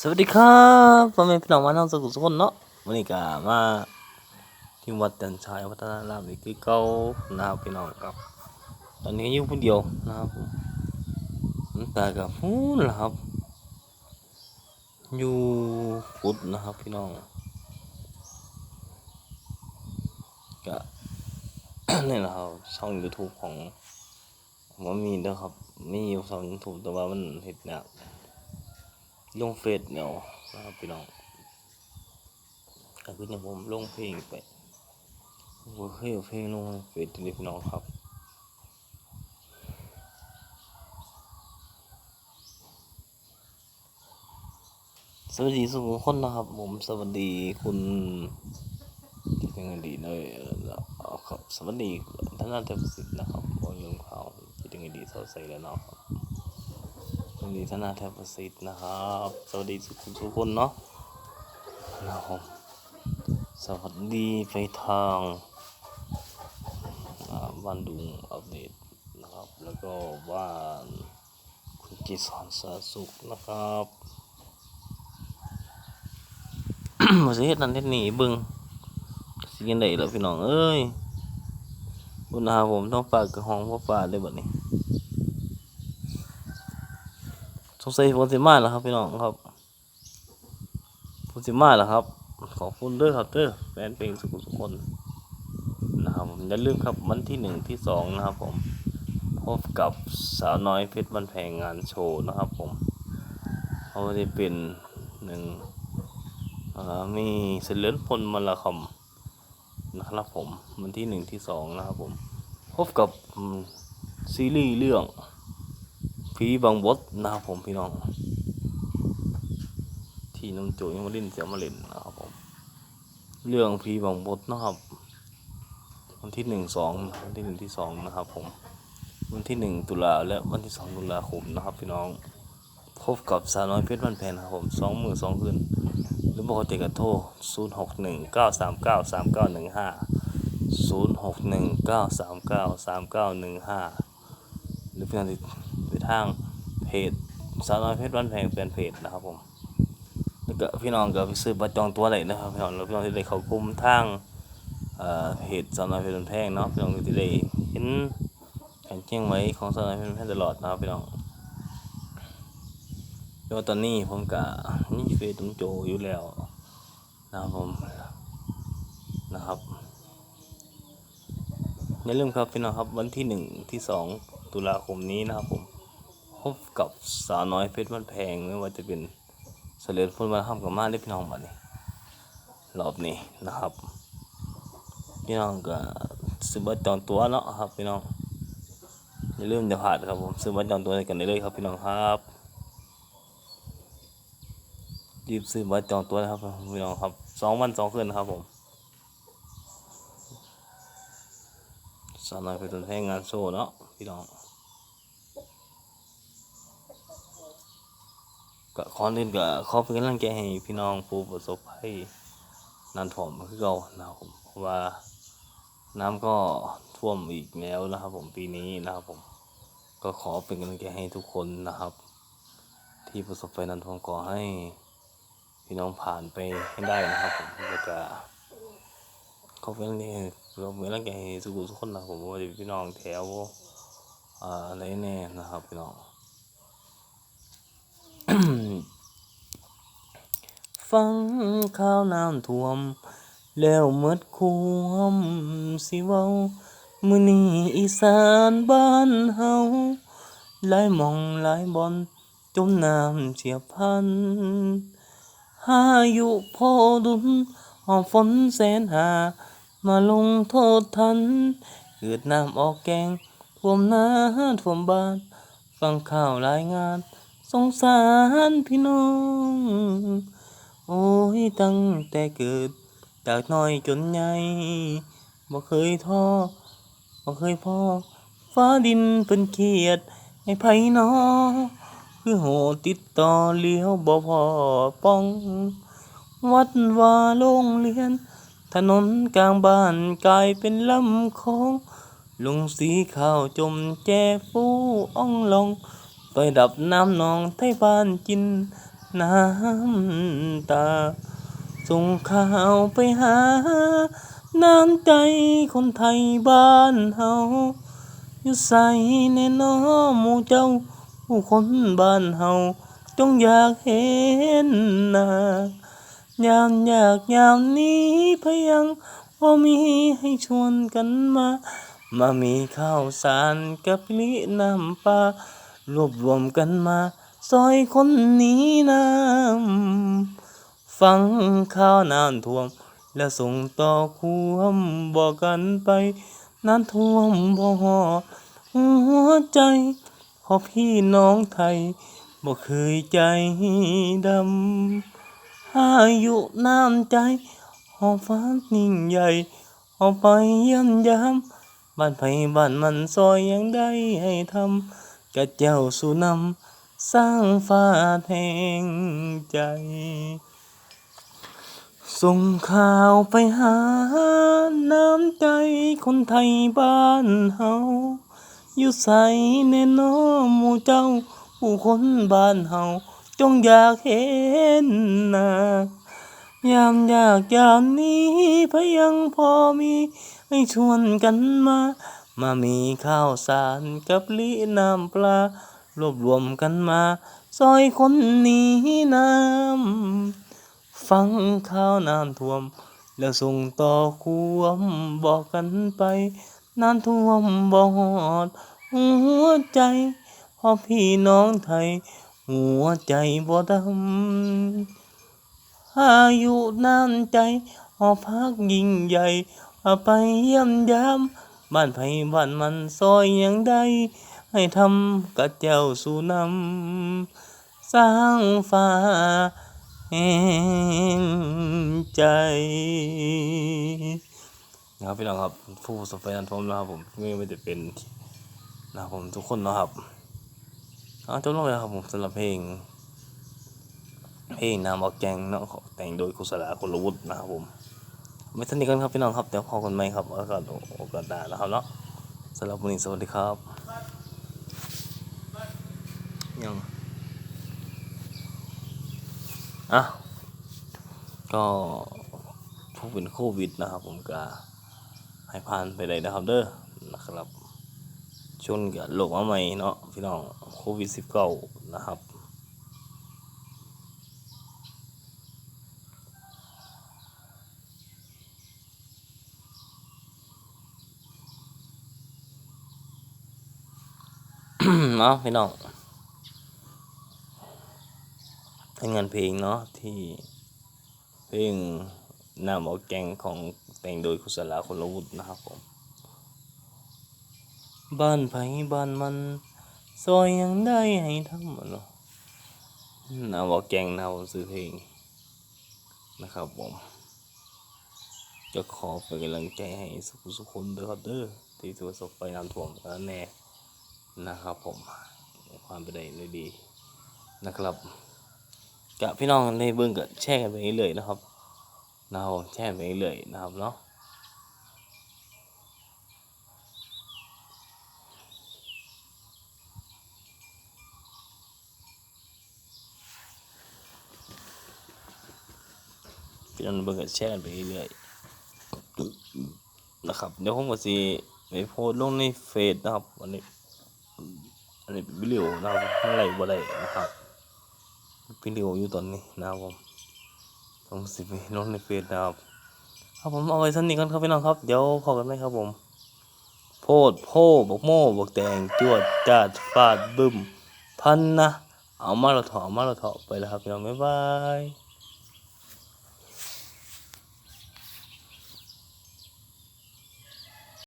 สวัสดีครับพ่อแม่พี่น้องมาทั้งสกุลสกลเนาะวันนี้ก็มาที่วัดจันทรายวัฒนารามอีกคือเก่านะครับพี่น้องครับ ตอนนี้อยู่คนเดียวนะครับผมตากับพูนะครับ อยู่ฟุดนะครับพี่น้องก็นี่แหละครับช่อง YouTube ของผมว่ามีเด้อครับมีอยู่ช่อง YouTube แต่ว่ามันเห็ดหนัก ลงเฟซเนาะนะครับพี่น้องก็คือเนี่ยผมลงเพลงไปผมเคยเอาเพลงลงเฟซนี่พี่น้องครับสวัสดีสุขคนนะครับผมสวัสดีคุณยังไงดีเนยเอ่อเอาครับสวัสดีท่านอาจารย์สิทธิ์นะครับบนลืมข่าวที่ยังไงดีสดใสแล้วเนาะ สวัสดีธนาแทบประสิทธิ์นะครับ สวัสดีทุกคนทุกคนเนาะนะครับสวัสดีไปทางบ้านดุงอัปเดตนะครับ แล้วก็บ้านคุณกิษรสาสุขนะครับมาสิเฮ็ดนั่นเฮ็ดนี่เบิ่งสิยังไดล่ะพี่น้องเอ้ยบุญหาผมต้องฝากกับห้องพ่อฝากได้บัดนี้ สงสัยผมสิมาแล้วครับพี่น้องครับผมสิมาแล้วครับ ขอบคุณด้อครับเด้อแฟนเพลงสุขุมทุกคนนะครับผมอย่าลืมครับวันที่หนึ่งที่สองนะครับผมพบกับสาวน้อยเพชรบันแพงงานโชว์นะครับผมเขาจะเป็นหนึ่งมีเสลือนพลมลคำนะครับผมวันที่หนึ่งที่สองนะครับผม พบกับซีรีส์เรื่อง ผีบางบดนะครับผมพี่น้อง ที่น้องโจยังมาเล่นเสียมาเล่นนะครับผม เรื่องผีบางบดนะครับ วันที่หนึ่งสองวันที่หนึ่งที่สองนะครับผม วันที่หนึ่งตุลาและวันที่สองตุลาคมนะครับพี่น้อง พบกับสาวน้อยเพชรบ้านแพนนะครับผมสองมือสองคืนหรือบอกเตกันโทรศูนย์หกหนึ่งเก้าสามเก้าสามเก้าหนึ่งห้าศูนย์หกหนึ่งเก้าสามเก้าสามเก้าหนึ่งห้าหรือพื่อนที่ ทางเพจสาวน้อยเพชรบ้านแพงแฟนเพจนะครับผมแล้วก็พี่น้องก็ไปซื้อบัตรจองตัวได้นะครับพี่น้องแล้วพี่น้องที่ได้เข้ากลุ่มทางเอ่อเพจสาวน้อยเพชรบ้านแพงเนาะพี่น้องที่ได้เห็นการแจ้งไว้ของสาวน้อยเพชรบ้านแพงตลอดนะครับพี่น้องแล้วตอนนี้ผมก็นี่เฟซตุ้มโจอยู่แล้วนะครับผมนะครับอย่าลืมครับพี่น้องครับวันที่หนึ่งที่สองตุลาคมนี้นะครับผม พบกับสาวน้อยเพชรบ้านแพงไม่ว่าจะเป็นเสลียดพลมาทำกับมาได้พี่น้องบัดนี้รอบนี้นะครับพี่น้องก็ซื้อบัตรจองตัวเนาะครับพี่น้องอย่าลืมอย่าพลาดครับผมซื้อบัตรจองตัวกันได้เลยครับพี่น้องครับรีบซื้อบัตรจองตัวนะครับพี่น้องครับสองวันสองคืนนะครับผมสาวน้อยเพชรบ้านแพงงานโชว์เนาะพี่น้อง ก็ขอเล่นก็ขอเป็นกำลังใจให้พี่น้องผู้ประสบภัยน้ำท่วมคือเก่านะครับผมเพราะว่าน้ำก็ท่วมอีกแล้วนะครับ ผมปีนี้นะครับผมก็ขอเป็นกำลังใจให้ทุกคนนะครับ ที่ประสบภัยน้ำท่วมขอให้พี่น้องผ่านไปให้ได้นะครับผมแล้วก็ขาเป็นนี่เราเหมือนร่างกายสุขุทุกคนนะผมว่าพี่น้องแถวอ่าอะไรแน่นะครับพี่น้อง ฟังข่าวน้ำท่วม แล้วหมดความสิเว้ามื้อนี้อีสานบ้านเฮาหลายหม่องหลายบ่อนจมน้ำเฉียบพลันหายุพอดุลหอมฝนแสนหา มาลงโทษทัน เกิดน้ำออกแกงท่วมนาท่วมบ้าน ฟังข่าวรายงาน สงสารพี่น้อง โอ้ยตั้งแต่เกิดจากน้อยจนใหญ่บ่เคยท้อบ่เคยพอ ฟ้าดินเป็นเขียดให้ไผน้อคือโหติดต่อเลี้ยวบ่พอป้อง วัดว่าโรงเรียน ถนนกลางบ้านกลายเป็นลำคลองลงสีข้าวจมแจฟูอ่องลอง ไปดับน้ำนองไทยบ้านกินน้ำตา ส่งข่าวไปหา น้ำใจคนไทยบ้านเฮาอยู่ใส่แน่นอหมู่เจ้าผู้คนบ้านเฮาจงอยากเห็นหน้ายามอยากยามนี้พยังพอมีให้ชวนกันมา มามีข้าวสารกับลิน้ำปลา รวบรวมกันมา ซอยคนนี้น้ำฟังข่าวน้ำท่วม แล้วส่งต่อความบอกกันไป น้ำท่วมบ่ฮอหัวใจเพอพี่น้องไทยบ่เคยใจดำอายุน้ำใจหอฟ้านิ่งใหญ่หอไปเยี่ยมยามบ้านไผบ้านมันซอยยังได้ให้ทำ กะเจ้าสู่นำสร้างฟ้าแห่งใจ ส่งข่าวไปหาน้ำใจคนไทยบ้านเฮาอยู่ใส่แน่นอหมู่เจ้าผู้คนบ้านเฮาจงอยากเห็นหน้ายามอยากยามนี้พยังพอมี ให้ชวนกันมา มามีข้าวสารกับลิน้ำปลารวบรวมกันมาซอยคนนี้น้ำฟังข่าวน้ำท่วม แล้วส่งต่อควมบอกกันไปน้ำท่วมบ่ฮอด หัวใจเพอพี่น้องไทย หัวใจบ่ดำอายุน้ำใจหอพักยิ่งใหญ่อไปเยี่ยมยาม บ้านไผบ้านมันซอยอยังได้ให้ทำกะเจ้าสู่นำสร้างฟ้าแห่งใจนะครับพี่น้องครับผู้ประสบภัยน้ำท่วมนะครับผมไม่ว่าจะเป็นนะครับผมทุกคนนะครับเอาจบลงเลยครับผมสำหรับเพลง เพลงนามออกแกงเนาะแต่งโดยคุณสลาคนลวุฒินะครับผม ไม่สนิทกันครับพี่น้องครับเดี๋ยวพอกันไหมครับโอกาสโอกาสหน้านะครับเนาะสำหรับวันนี้สวัสดีครับยังอะก็ผู้เป็นโควิดนะครับ ผมก็ให้ผ่านไปได้นะครับเด้อนะครับชนกับโรคมาใหม่เนาะพี่น้องโควิด19นะครับ เนาะพี่น้องทั้งงานเพลงเนาะที่เพลงนามออกแกงของแต่งโดยคุณสลาคนละวุฒินะครับผม บ้านไผบ้านมันซอยยังได้ให้ทำอะเนาะนามออกแกงนะผมซื้อเพลงนะครับผมจะขอเป็นกำลังใจให้สุขสุขคนเด้อครับเด้อที่ประสบไปน้ำท่วมกันแน่ นะครับผมความไปได้ด้ดีนะครับกะพี่น้องในเบื้องก็แชร์กันไปเรื่อยๆนะครับนะครับผมแชร์ไปเรื่อยๆนะครับเนาะพี่น้องเบื้องก็แชร์กันไปเรื่อยๆนะครับเดี๋ยวผมก็สิไปโพสลงในเฟซนะครับวันนี้ อันนี้เป็นวิดีโอนะครับมันไหลบ่ได้นะครับวิดีโออยู่ตอนนี้นะครับผมผมสิไปลงในเฟซนะครับครับผมเอาไว้สนิทกันครับพี่น้องครับเดี๋ยวพอกันไหมครับผม โพดโพบกโม่บกแตงจวดจาดฟาดบึ้มพันนะเอามาเราถอเอามาเราถอไปแล้วครับพี่น้องบ๊ายบาย